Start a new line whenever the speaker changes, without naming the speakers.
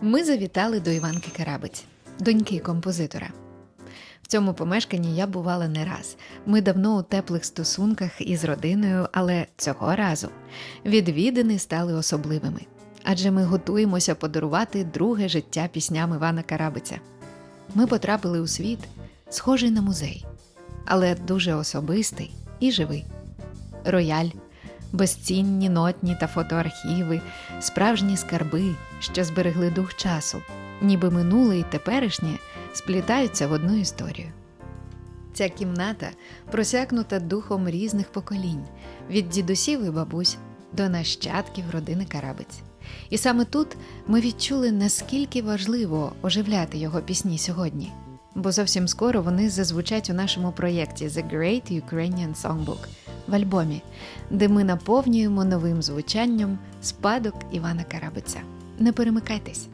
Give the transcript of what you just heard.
Ми завітали до Іванки Карабець, доньки композитора. В цьому помешканні я бувала не раз. Ми давно у теплих стосунках із родиною, але цього разу відвідини стали особливими. Адже ми готуємося подарувати друге життя пісням Івана Карабиця. Ми потрапили у світ, схожий на музей, але дуже особистий і живий. Рояль, безцінні нотні та фотоархіви, справжні скарби, що зберегли дух часу, ніби минуле і теперішнє сплітаються в одну історію. Ця кімната просякнута духом різних поколінь від дідусів і бабусь до нащадків родини Карабець. І саме тут ми відчули, наскільки важливо оживляти його пісні сьогодні. Бо зовсім скоро вони зазвучать у нашому проєкті The Great Ukrainian Songbook в альбомі, де ми наповнюємо новим звучанням спадок Івана Карабиця. Не перемикайтесь.